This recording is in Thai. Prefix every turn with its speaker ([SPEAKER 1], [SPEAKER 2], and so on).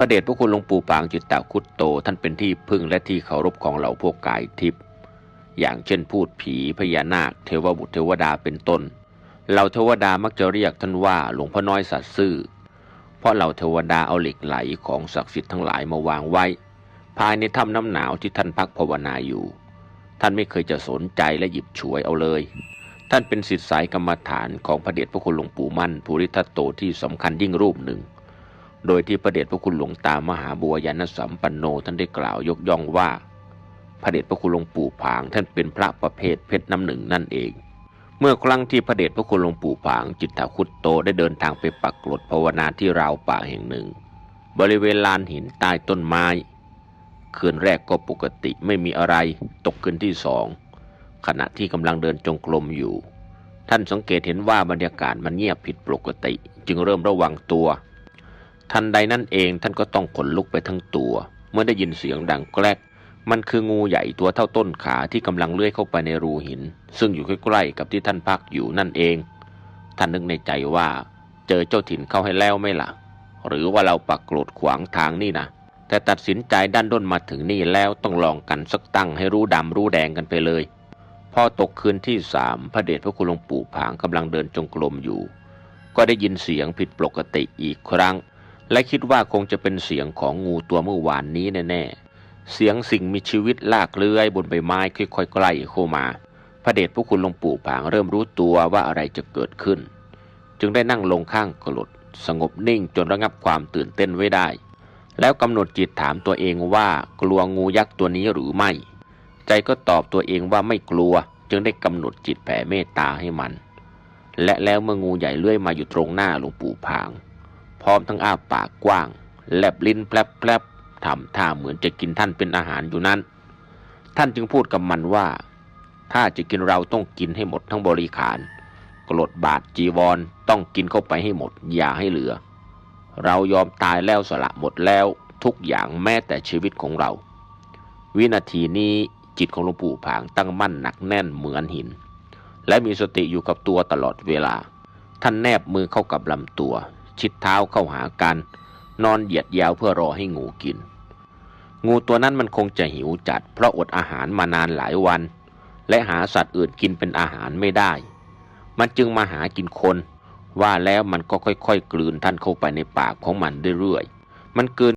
[SPEAKER 1] พระเดชพระคุณหลวงปู่ปางจิตตคุตโต ท่านเป็นที่พึ่งและที่เคารพของเหล่าพวกกายทิพย์อย่างเช่นพูดผีพญานาค เทวบุตรเทวดาเป็นต้น เหล่าเทวดามักจะเรียกท่านว่าหลวงพ่อน้อยสัตว์ซื่อ เพราะเหล่าเทวดาเอาเหล็กไหลของศักดิ์สิทธิ์ทั้งหลายมาวางไว้ ภายในถ้ำน้ำหนาวที่ท่านพักภาวนาอยู่ ท่านไม่เคยจะสนใจและหยิบฉวยเอาเลย ท่านเป็นศิษย์สายกรรมฐานของพระเดชพระคุณหลวงปู่มั่นภูริทัตโตที่สำคัญยิ่งรูปหนึ่ง โดยที่พระเดชพระคุณหลวงตามหาบัวยานสัมปันโนท่านได้กล่าวยกย่องว่า พระเดชพระคุณหลวงปู่ผางท่านเป็นพระประเภทเพชรน้ำหนึ่งนั่นเอง เมื่อครั้งที่พระเดชพระคุณหลวงปู่ผางจิตตคุตโตได้เดินทางไปปักกรดภาวนาที่ราวป่าแห่งหนึ่ง บริเวณลานหินใต้ต้นไม้คืนแรกก็ปกติไม่มีอะไรตกคืนที่สองขณะที่กำลังเดินจงกรมอยู่ ท่านสังเกตเห็นว่าบรรยากาศมันเงียบผิดปกติ จึงเริ่มระวังตัว ทันใดนั่นเองท่านก็ต้องขนลุกไปทั้งตัว เมื่อได้ยินเสียงดังแกลกมันคืองูใหญ่ตัวเท่าต้นขาที่กำลังเลื้อยเข้าไปในรูหิน ซึ่งอยู่ใกล้ๆกับที่ท่านพักอยู่นั่นเอง ท่านนึกในใจว่า เจอเจ้าถิ่นเข้าให้แล้วไม่ล่ะ หรือว่าเราปักโกรดขวางทางนี่นะแต่ตัดสินใจด้านด้นมาถึงนี่แล้วต้องลองกันสักตั้งให้รู้ดำรู้แดงกันไปเลย พอตกคืนที่สามพระเดชพระคุณหลวงปู่ผางกำลังเดินจงกรมอยู่ ก็ได้ยินเสียงผิดปกติอีกครั้ง และคิดว่าคงจะเป็นเสียงของงูตัวเมื่อวานนี้แน่ๆ เสียงสิ่งมีชีวิตลากเลื้อยบนใบไม้ค่อยๆใกล้เข้ามา พระเดชพระคุณหลวงปู่ผางเริ่มรู้ตัวว่าอะไรจะเกิดขึ้น จึงได้นั่งลงข้างกรดสงบนิ่งจนระงับความตื่นเต้นไว้ได้ แล้วกำหนดจิตถามตัวเองว่ากลัวงูยักษ์ตัวนี้หรือไม่ ใจก็ตอบตัวเองว่าไม่กลัว จึงได้กำหนดจิตแผ่เมตตาให้มัน และแล้วเมื่องูใหญ่เลื้อยมาอยู่ตรงหน้าหลวงปู่ผาง พร้อมทั้งอ้าปากกว้าง แลบลิ้นแผลบๆทำท่าเหมือนจะกินท่านเป็นอาหารอยู่นั้น ท่านจึงพูดกับมันว่า ถ้าจะกินเราต้องกินให้หมดทั้งบริขารกรดบาทจีวรต้องกินเข้าไปให้หมด อย่าให้เหลือ เรายอมตายแล้วสละหมดแล้วทุกอย่างแม้แต่ชีวิตของเรา วินาทีนี้จิตของหลวงปู่ผางตั้งมั่นหนักแน่นเหมือนหิน และมีสติอยู่กับตัวตลอดเวลา ท่านแนบมือเข้ากับลำตัว ชิดเท้าเข้าหากัน นอนเหยียดยาวเพื่อรอให้งูกิน งูตัวนั้นมันคงจะหิวจัด เพราะอดอาหารมานานหลายวัน และหาสัตว์อื่นกินเป็นอาหารไม่ได้ มันจึงมาหากินคน ว่าแล้วมันก็ค่อยๆกลืนท่านเข้าไปในปากของมันเรื่อยๆมันกลืน